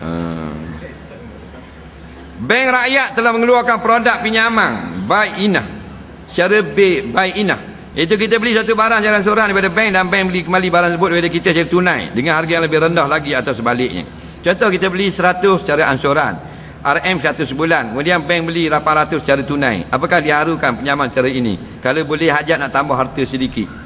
Uh. Bank rakyat telah mengeluarkan produk pinjaman Buy Inah Secara Buy Inah Itu kita beli satu barang jalan seorang daripada bank Dan bank beli kembali barang tersebut daripada kita secara tunai Dengan harga yang lebih rendah lagi atau sebaliknya. Contoh kita beli 100 secara ansuran RM 100 sebulan Kemudian bank beli 800 secara tunai. Apakah diharukan pinjaman secara ini? Kalau boleh hajat nak tambah harta sedikit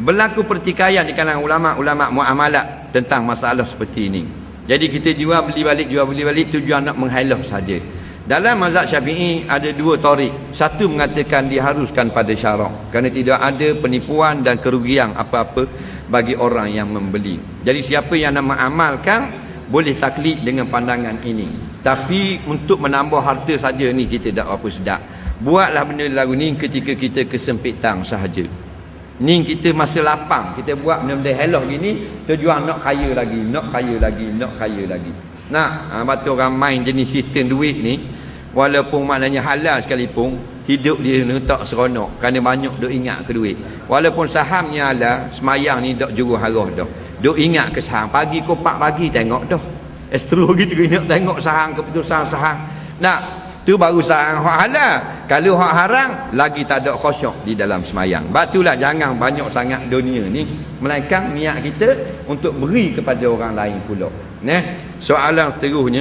Berlaku pertikaian di kalangan ulama-ulama muamalat Tentang masalah seperti ini jadi kita jual beli balik jual beli balik tujuan nak menghalau saja. Dalam mazhab Syafi'i ada dua tarik. Satu mengatakan diharuskan pada syarak kerana tidak ada penipuan dan kerugian apa-apa bagi orang yang membeli. Jadi siapa yang nak mengamalkan boleh taklid dengan pandangan ini. Tapi untuk menambah harta saja ni kita tak apa sedap. Buatlah benda lagu ni ketika kita kesempitan sahaja. Ni kita masa lapang Kita buat benda-benda helok gini Tujuan nak kaya lagi Nak kaya lagi Nak kaya lagi. Nak ha, Batu orang main jenis sistem duit ni Walaupun maknanya halal sekalipun Hidup dia ni tak seronok Kerana banyak duk ingat ke duit. Walaupun sahamnya halal Semayang ni duk juru harah dah. Duk ingat ke saham Pagi kopak pagi tengok dah. Estro gitu Nak tengok saham keputusan saham. Nak Tu baru sahang hak halal. Kalau hak haram lagi tak ada khusyuk di dalam semayang. Batulah jangan banyak sangat dunia ni melainkan niat kita untuk beri kepada orang lain pula. Nah, soalan seterusnya